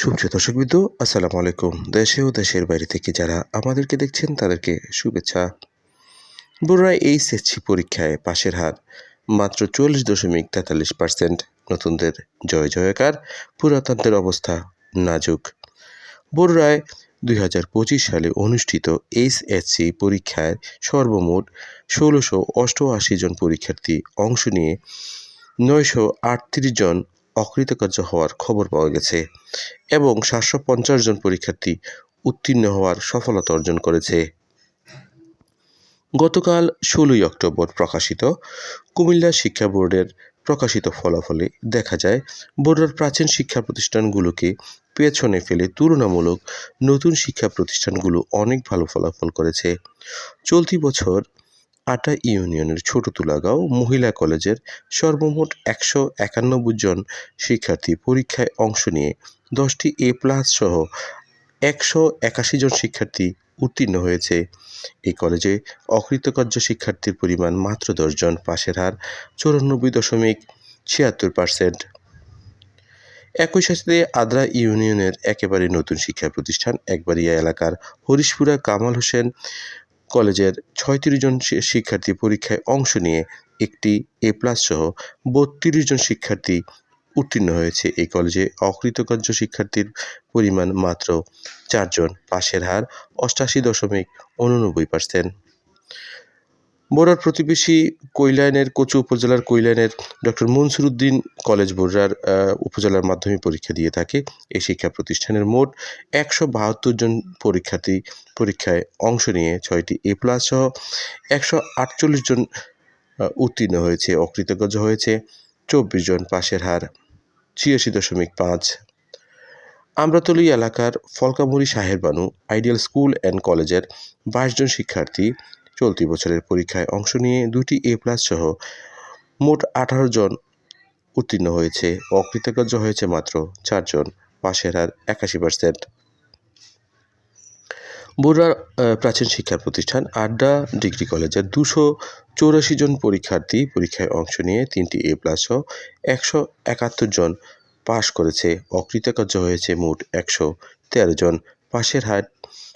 সুপ্রিয় দর্শকবৃন্দ, আসসালামু আলাইকুম। দেশে ও দেশের বাইরে থেকে যারা আমাদেরকে দেখছেন, তাদেরকে শুভেচ্ছা। বড়রা এইচএসসি পরীক্ষায় পাশের হার, মাত্র চল্লিশ দশমিক তেতাল্লিশ পার্সেন্ট। নতুনদের জয় জয়কার, পুরাতনদের অবস্থা নাজুক। বড়রায় দুই হাজার পঁচিশ সালে অনুষ্ঠিত এইচএসসি পরীক্ষায় সর্বমোট ষোলোশো অষ্টআশি জন পরীক্ষার্থী অংশ নিয়ে নয়শো আটত্রিশ জন অকৃতকার্য হওয়ার খবর পাওয়া গেছে এবং সাতশো পঞ্চাশ জন পরীক্ষার্থী উত্তীর্ণ হওয়ার সফলতা অর্জন করেছে। গতকাল ষোলোই অক্টোবর প্রকাশিত কুমিল্লা শিক্ষা বোর্ডের প্রকাশিত ফলাফলে দেখা যায়, বোর্ডের প্রাচীন শিক্ষা প্রতিষ্ঠানগুলোকে পেছনে ফেলে তুলনামূলক নতুন শিক্ষা প্রতিষ্ঠানগুলো অনেক ভালো ফলাফল করেছে। চলতি বছর আটা ইউনিয়নের ছোট তুলাগাঁও মহিলা কলেজের সর্বমোট একশো একানব্বই জন শিক্ষার্থী পরীক্ষায় অংশ নিয়ে দশটি এ প্লাস সহ একশো একাশি জন শিক্ষার্থী উত্তীর্ণ হয়েছে। এই কলেজে অকৃতকার্য শিক্ষার্থীর পরিমাণ মাত্র দশজন পাশের হার চৌরানব্বই দশমিক ছিয়াত্তর পার্সেন্ট। একই সাথে আদ্রা ইউনিয়নের একেবারে নতুন শিক্ষা প্রতিষ্ঠান একবারিয়া এলাকার হরিশপুরা কামাল হোসেন কলেজের ছয়ত্রিশ জন শিক্ষার্থী পরীক্ষায় অংশ নিয়ে একটি এ প্লাস সহ বত্রিশ জন শিক্ষার্থী উত্তীর্ণ হয়েছে। এই কলেজে অকৃতকার্য শিক্ষার্থীর পরিমাণ মাত্র চারজন। পাশের হার অষ্টাশি দশমিক উননব্বই পার্সেন্ট বড়ার প্রতিবেশী কৈলায়নের কচু উপজেলার কৈলায়নের ডক্টর মনসুর উদ্দিন কলেজ আহ, উপজেলার মাধ্যমিক পরীক্ষা দিয়ে থাকে। এই শিক্ষা প্রতিষ্ঠানের মোট একশো বাহাত্তর জন পরীক্ষার্থী পরীক্ষায় অংশ নিয়ে ছয়টি এ প্লাস সহ একশো আটচল্লিশ জন উত্তীর্ণ হয়েছে অকৃতজ্ঞ হয়েছে চব্বিশ জন পাশের হার ছিয়াশি দশমিক পাঁচ। আমরাতলি এলাকার Phalkamuri Saher Banu ideal school and কলেজের বাইশ জন শিক্ষার্থী চলতি বছরের পরীক্ষায় অংশ নিয়ে দুটি এ প্লাস সহ মোট আঠারো জন উত্তীর্ণ হয়েছে। অকৃতকার্য হয়েছে মাত্র চারজন পাশের হার একাশি পার্সেন্ট আহ, প্রাচীন শিক্ষা প্রতিষ্ঠান আড্ডা ডিগ্রি কলেজের দুশো চৌরাশি জন পরীক্ষার্থী পরীক্ষায় অংশ নিয়ে তিনটি এ প্লাস সহ একশো একাত্তর জন পাশ করেছে। অকৃতকার্য হয়েছে মোট একশো তেরো জন পাশের হার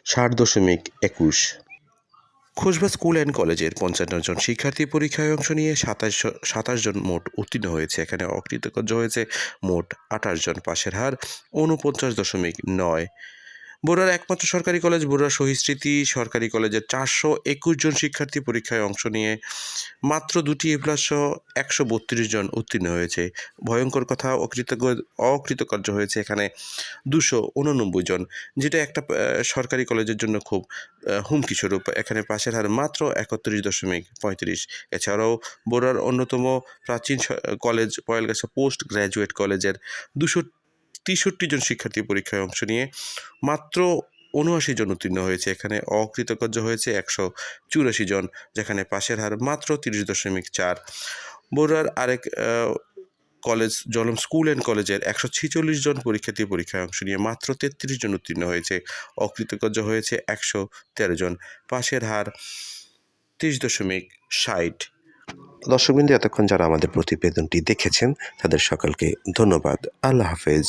ষাট দশমিক একুশ। খোসবা স্কুল অ্যান্ড কলেজের পঞ্চান্ন জন শিক্ষার্থী পরীক্ষায় অংশ নিয়ে সাতাশ সাতাশ জন মোট উত্তীর্ণ হয়েছে। এখানে অকৃতকার্য হয়েছে মোট আঠাশ জন পাশের হার উনপঞ্চাশ দশমিক নয় বড়ুয়ার একমাত্র সরকারি কলেজ বড়ুয়া শহীদ স্মৃতি সরকারি কলেজের চারশো একুশ জন শিক্ষার্থী পরীক্ষায় অংশ নিয়ে মাত্র দুটি এ প্লাস সহ একশো বত্রিশ জন উত্তীর্ণ হয়েছে। ভয়ঙ্কর কথা, অকৃতজ্ঞ, অকৃতকার্য হয়েছে এখানে দুশো উননব্বই জন, যেটা একটা সরকারি কলেজের জন্য খুব হুমকি স্বরূপ। এখানে পাশের হার মাত্র একত্রিশ দশমিক পঁয়ত্রিশ। এছাড়াও বড়ার অন্যতম প্রাচীন কলেজ, পয়েলগাছা পোস্ট গ্র্যাজুয়েট কলেজের দুশো তেষট্টি জন শিক্ষার্থী পরীক্ষায় অংশ নিয়ে মাত্র উনআশি জন উত্তীর্ণ হয়েছে। এখানে অকৃতকার্য হয়েছে একশো চুরাশি জন, যেখানে পাশের হার মাত্র তিরিশ দশমিক চার। বড়ুয়ার আরেক কলেজ জলম স্কুল অ্যান্ড কলেজের একশো ছেচল্লিশ জন পরীক্ষার্থী পরীক্ষায় অংশ নিয়ে মাত্র তেত্রিশ জন উত্তীর্ণ হয়েছে। অকৃতকার্য হয়েছে একশো তেরো জন, পাশের হার তিরিশ দশমিক ষাট। দর্শকবৃন্দ, এতক্ষণ যারা আমাদের প্রতিবেদনটি দেখেছেন, তাদের সকলকে ধন্যবাদ। আল্লাহ হাফেজ।